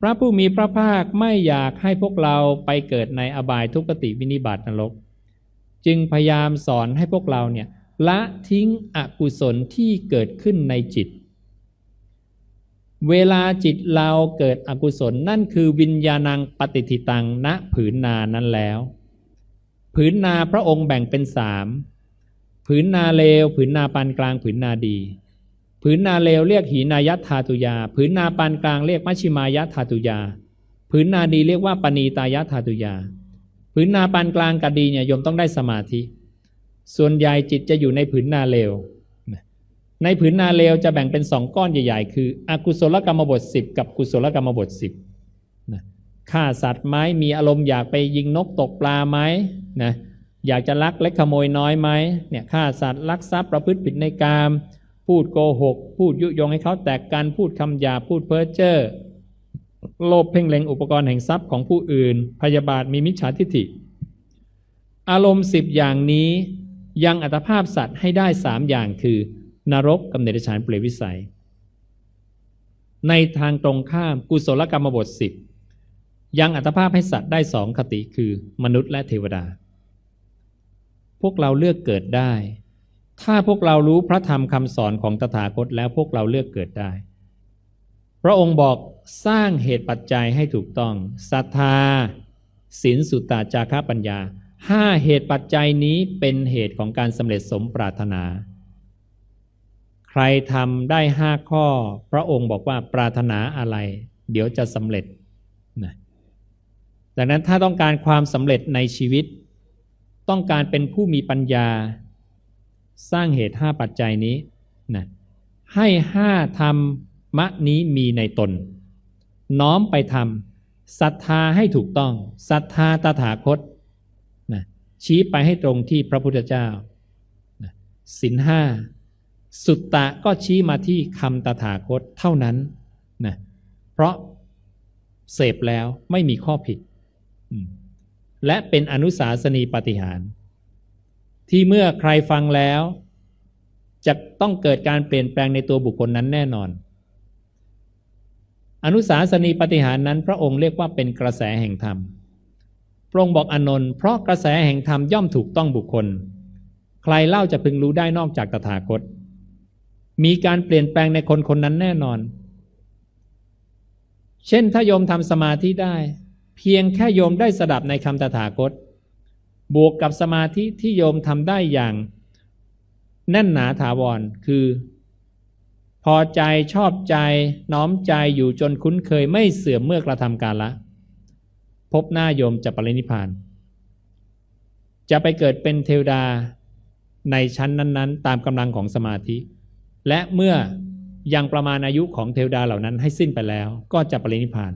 พระผู้มีพระภาคไม่อยากให้พวกเราไปเกิดในอบายทุกติวินิบาตนรก จึงพยายามสอนให้พวกเราเนี่ยละทิ้งอกุศลที่เกิดขึ้นในจิต เวลาจิตเราเกิดอกุศลนั่นคือวิญญาณังปฏิทิตังณผืนนานั้นแล้ว ผืนนาพระองค์แบ่งเป็นสามผืนนาเลว ผืนนาปานกลาง ผืนนาดี ผืนนาเลวเรียกหีนายัตถาตุยา ผืนนาปานกลางเรียกมัชิมายัตถาตุยา ผืนนาดีเรียกว่าปณีตายัตถาตุยา ผืนนาปานกลางกับดีเนี่ยโยมต้องได้สมาธิ ส่วนใหญ่จิตจะอยู่ในผืนนาเลว ในผืนนาเลวจะแบ่งเป็นสองก้อนใหญ่ๆ คืออกุศลกรรมบทสิบกับกุศลกรรมบทสิบนะฆ่าสัตว์ไหมมีอารมณ์อยากไปยิงนกตกปลาไหมนะอยากจะลักเล็กขโมยน้อยไหมเนี่ยฆ่าสัตว์ลักทรัพย์ประพฤติผิดในกาม พูดโกหก พูดยุยงให้เขาแตกกันพูดคำหยาพูดเพ้อเจ้อโลภเพ่งเล็งอุปกรณ์แห่งทรัพย์ของผู้อื่น พยาบาทมีมิจฉาทิฏฐิ อารมณ์สิบอย่างนี้ยังอัตภาพสัตว์ให้ได้สามอย่างคือ นรกกับเดรัจฉานเปรตวิสัย ในทางตรงข้ามกุศลกรรมบทสิบยังอัตภาพให้สัตว์ได้สองคติคือมนุษย์และเทวดา พวกเราเลือกเกิดได้ ถ้าพวกเรารู้พระธรรมคำสอนของตถาคตแล้วพวกเราเลือกเกิดได้ พระองค์บอกสร้างเหตุปัจจัยให้ถูกต้องศรัทธาศีลสุตตาจาระปัญญาห้าเหตุปัจจัยนี้เป็นเหตุของการสำเร็จสมปรารถนา ใครทำได้ห้าข้อ พระองค์บอกว่าปรารถนาอะไร เดี๋ยวจะสำเร็จนะดังนั้นถ้าต้องการความสำเร็จในชีวิต ต้องการเป็นผู้มีปัญญา สร้างเหตุห้าปัจจัยนี้นะให้ห้าธรรมะนี้มีในตน น้อมไปทำศรัทธาให้ถูกต้องศรัทธาตถาคตนะชี้ไปให้ตรงที่พระพุทธเจ้าสินห้าสุตตะก็ชี้มาที่คำตถาคตเท่านั้นนะเพราะเสพแล้วไม่มีข้อผิด และเป็นอนุสาสนีปฏิหาร ที่เมื่อใครฟังแล้ว จะต้องเกิดการเปลี่ยนแปลงในตัวบุคคลนั้นแน่นอน อนุสาสนีปฏิหารนั้นพระองค์เรียกว่าเป็นกระแสแห่งธรรม พระองค์บอกอนนท์เพราะกระแสแห่งธรรมย่อมถูกต้องบุคคล ใครเล่าจะพึงรู้ได้นอกจากตถาคต มีการเปลี่ยนแปลงในคนคนนั้นแน่นอน เช่นถ้าโยมทำสมาธิได้ เพียงแค่โยมได้สดับในคำตถาคต บวกกับสมาธิที่โยมทำได้อย่าง แน่นหนาถาวรคือ พอใจชอบใจน้อมใจอยู่จนคุ้นเคยไม่เสื่อมเมื่อกระทำการละ พบหน้าโยมจะปรินิพาน จะไปเกิดเป็นเทวดาในชั้นนั้น ๆ ตามกำลังของสมาธิ และเมื่อยังประมาณอายุของเทวดาเหล่านั้นให้สิ้นไปแล้ว ก็จะปรินิพาน